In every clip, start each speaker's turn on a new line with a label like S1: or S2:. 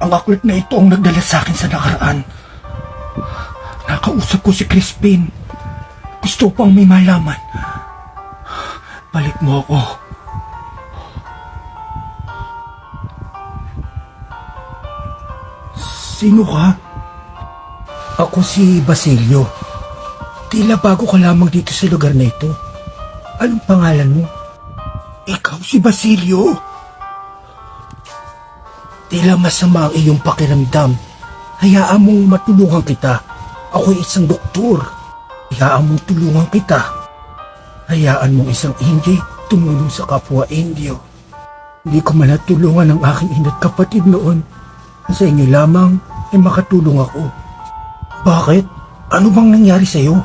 S1: Ang aklat na ito ang nagdala sa akin sa nakaraan. Nakausap ko si Crispin. Gusto pang may malaman. Balik mo ako. Sino ka? Ako si Basilio. Tila bago ka lamang dito sa lugar na ito. Anong pangalan mo? Ikaw si Basilio. Tila masama ang iyong pakiramdam. Hayaan mong matulungan kita. Ako'y isang doktor. Hayaan mong tulungan kita. Hayaan mong isang Hindi tumulong sa kapwa Indio. Hindi ko man natulungan ang aking ina't kapatid noon. Sa inyo lamang ay makatulong ako. Bakit? Ano bang nangyari sa'yo?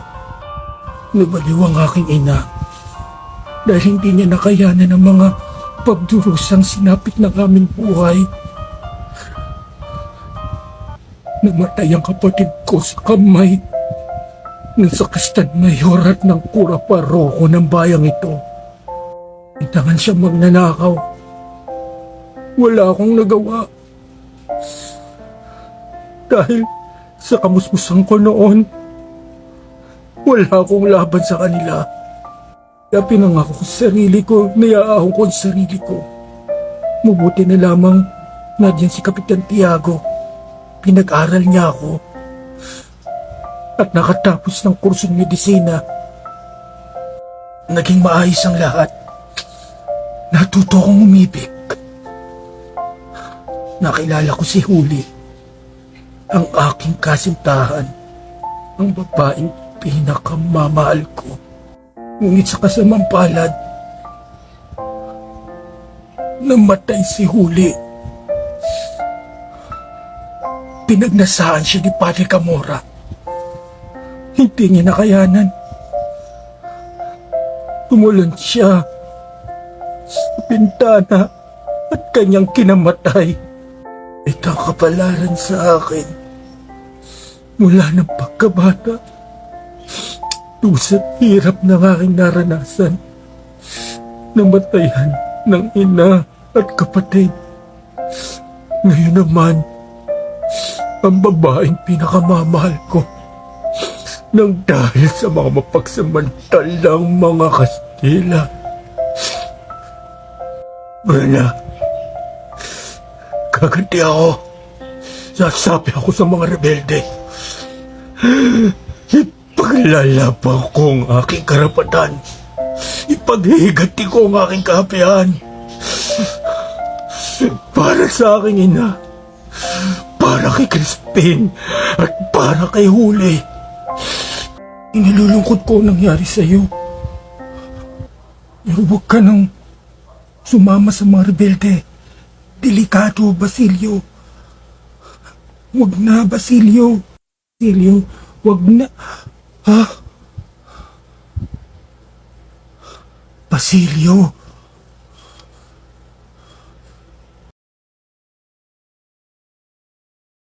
S1: Nabaliw ang aking ina. Dahil hindi niya nakayanan ang mga pagdurusang sinapit ng aming buhay. Namatay ang kapatid ko sa kamay ng sakastan mayor at ng kura paroko ng bayang ito. Intangan siya magnanakaw. Wala akong nagawa. Dahil sa kamusmusan ko noon, wala akong laban sa kanila. Kaya pinangako ko sa sarili ko, nayaahon ko sa sarili ko. Mabuti na lamang nadyan si Kapitan Tiago. Pinag-aral niya ako. At nakatapos ng kursong medisina. Naging maayos ang lahat. Natuto akong umibig. Nakilala ko si Huli. Ang aking kasintahan. Ang babaeng pinakamamahal ko. Ngunit sa kasamang palad, namatay si Huli. Pinagnasaan siya ni Padre Camora. Hindi niya nakayanan. Tumulon siya sa bintana at kanyang kinamatay. Ito ang kapalaran sa akin. Mula ng pagkabata, Tusat hirap ng aking naranasan. Namatayan ng ina at kapatid. Ngayon naman, ang babaeng pinakamamahal ko nang dahil sa mga mapagsamantalang mga Kastila. Brenda, kaganti ako. Sasabi ako sa mga rebelde. Ipaglalaban ko ang aking karapatan. Ipaghihigati ko ang aking kahapihan. Para sa aking ina. Para kay Crispin. At para kay Huli. Inilulungkot ko ang nangyari sa iyo. Pero huwag ka nang sumama sa mga rebelde. Delikado, Basilio. Huwag na, Basilio. Basilio, huwag na. Ha? Basilio,